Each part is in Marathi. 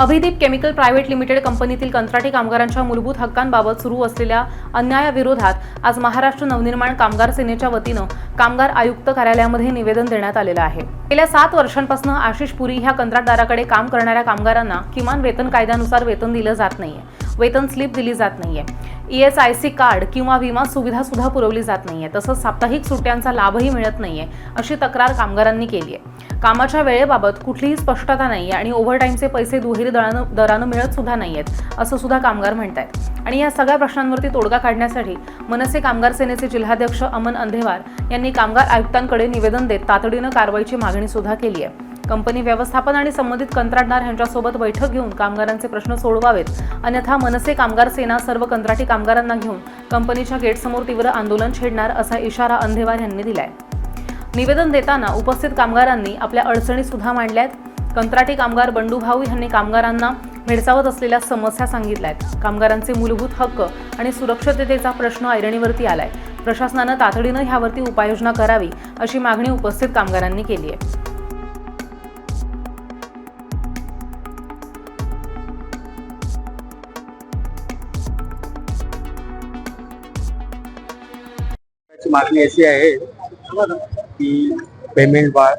अभिदीप केमिकल प्रायव्हेट लिमिटेड कंपनीतील कंत्राटी कामगारांच्या मूलभूत हक्कांबाबत सुरू असलेल्या अन्यायाविरोधात आज महाराष्ट्र नवनिर्माण कामगार सेनेच्या वतीनं कामगार आयुक्त कार्यालयामध्ये निवेदन देण्यात आलेलं आहे. गेल्या सात वर्षांपासून आशिष पुरी ह्या कंत्राटदाराकडे काम करणाऱ्या कामगारांना किमान वेतन कायद्यानुसार वेतन दिलं जात नाहीये. वेतन स्लिप दिली जात नाहीये. E S I C card किंवा विमा सुविधा सुद्धा पुरवली जात नाहीये. तसंच साप्ताहिक सुट्ट्यांचा लाभही मिळत नाहीये अशी तक्रार कामगारांनी केली आहे. कामाच्या वेळेबाबत कुठलीही स्पष्टता नाहीये आणि ओव्हरटाईमचे पैसे दुहेरी दरानं दरानं मिळत सुद्धा नाहीयेत असं सुद्धा कामगार म्हणत आहेत आणि या सगळ्या प्रश्नांवरती तोडगा काढण्यासाठी मनसे कामगार सेनेचे जिल्हाध्यक्ष अमन अंधेवार यांनी कामगार आयुक्तांकडे निवेदन देत तातडीनं कारवाईची मागणी सुद्धा केली आहे. कंपनी व्यवस्थापन आणि संबंधित कंत्राटदार यांच्यासोबत बैठक घेऊन कामगारांचे प्रश्न सोडवावेत. अन्यथा मनसे कामगार सेना सर्व कंत्राटी कामगारांना घेऊन कंपनीच्या गेटसमोर तीव्र आंदोलन छेडणार असा इशारा अंधेवार यांनी दिलाय. निवेदन देताना उपस्थित कामगारांनी आपल्या अडचणी सुद्धा मांडल्यात. कंत्राटी कामगार बंडू भाऊ यांनी कामगारांना भेडसावत असलेल्या समस्या सांगितल्यात. कामगारांचे मूलभूत हक्क आणि सुरक्षिततेचा प्रश्न ऐरणीवरती आलाय. प्रशासनानं तातडीनं ह्यावरती उपाययोजना करावी अशी मागणी उपस्थित कामगारांनी केली आहे. ची मागणी अशी आहे की पेमेंट वाढ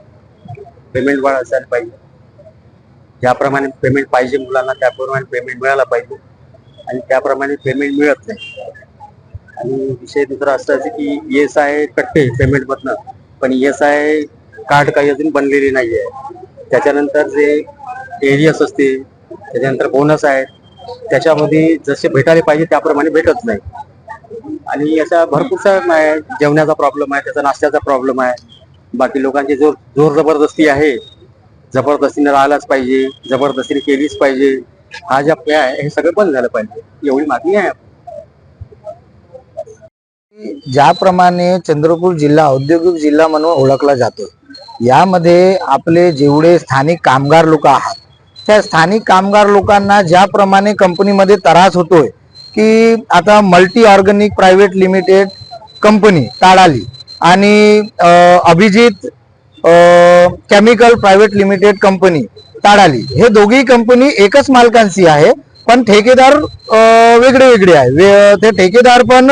पेमेंट वाढ असायला पाहिजे. ज्याप्रमाणे पेमेंट पाहिजे मुलांना त्याप्रमाणे पेमेंट मिळायला पाहिजे. आणि त्याप्रमाणे पेमेंट मिळत नाही. आणि विषय दुसरा असा आहे की एस आय कटते पेमेंट मधनं. पण ई एस आय कार्ड काही अजून बनलेली नाही आहे. त्याच्यानंतर जे एरियस असते त्याच्यानंतर बोनस आहे त्याच्यामध्ये जसे भेटायला पाहिजे त्याप्रमाणे भेटत नाही. आणि अशा भरपूरसा आहे. जेवणाचा प्रॉब्लेम आहे त्याचा नाश्त्याचा प्रॉब्लेम आहे. बाकी लोकांची जोर जोर जबरदस्ती आहे. जबरदस्तीने राहिलाच पाहिजे जबरदस्तीने केलीच पाहिजे. हा ज्या पे आहे हे सगळं बंद झालं पाहिजे. एवढी मागणी आहे ज्याप्रमाणे चंद्रपूर जिल्हा औद्योगिक जिल्हा म्हणून ओळखला जातो यामध्ये आपले जेवढे स्थानिक कामगार लोक आहात त्या स्थानिक कामगार लोकांना ज्याप्रमाणे कंपनीमध्ये त्रास होतोय की आता multi organic private limited company Tadali आणि Abhijit chemical private limited company Tadali हे दोघी कंपनी एकच मालकांची आहे पण ठेकेदार वेगळे वेगळे आहे. वे- ते ठेकेदार पण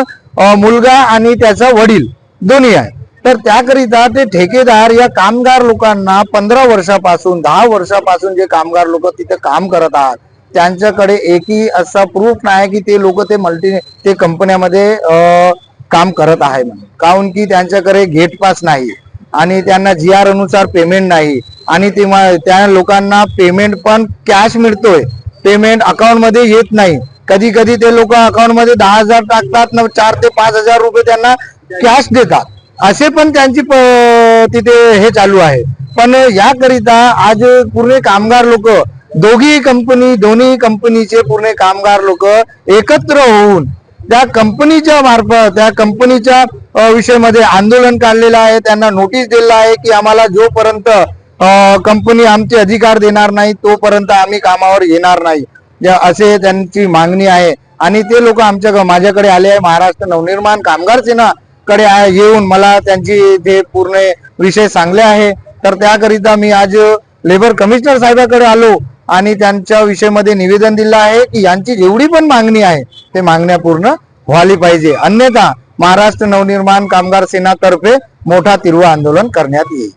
मुलगा आणि त्याचा वडील दोन्ही आहे. तर त्याकरिता ते ठेकेदार या कामगार लोकांना पंधरा वर्षापासून दहा वर्षापासून जे कामगार लोक तिथे काम करत आहात त्यांच्याकडे एकही असा प्रूफ नाही की ते लोक ते मल्टी ते कंपन्यामध्ये काम करत आहे म्हणून. काहून की त्यांच्याकडे गेट पास नाही आणि त्यांना जी आर अनुसार पेमेंट नाही. आणि तेव्हा त्या लोकांना पेमेंट पण कॅश मिळतोय. पेमेंट अकाउंटमध्ये येत नाही. कधी कधी ते लोक अकाउंटमध्ये दहा हजार टाकतात न चार ते पाच हजार रुपये त्यांना कॅश देतात. असे पण त्यांची तिथे हे चालू आहे. पण याकरिता आज पूर्ण कामगार लोक दोघी कंपनी दोन्ही कंपनीचे पूर्ण कामगार लोक एकत्र होऊन त्या कंपनीच्या मार्फत त्या कंपनीच्या विषयामध्ये आंदोलन काढलेलं आहे. त्यांना नोटीस दिलेला आहे की आम्हाला जोपर्यंत कंपनी आमचे अधिकार देणार नाही तोपर्यंत आम्ही कामावर येणार नाही. या- असे त्यांची मागणी आहे. आणि ते लोक आमच्या माझ्याकडे आले आहे. महाराष्ट्र नवनिर्माण कामगार सेनाकडे येऊन मला त्यांची ते पूर्ण विषय सांगले आहे. तर त्याकरिता मी आज लेबर कमिशनर साहेबाकडे आलो. आणि त्यांच्या विषयामध्ये निवेदन दिलं आहे की यांची जेवढी पण मागणी आहे ते मागण्या पूर्ण व्हायला पाहिजे. अन्यथा महाराष्ट्र नवनिर्माण कामगार सेनातर्फे मोठा तिरवा आंदोलन करण्यात येईल.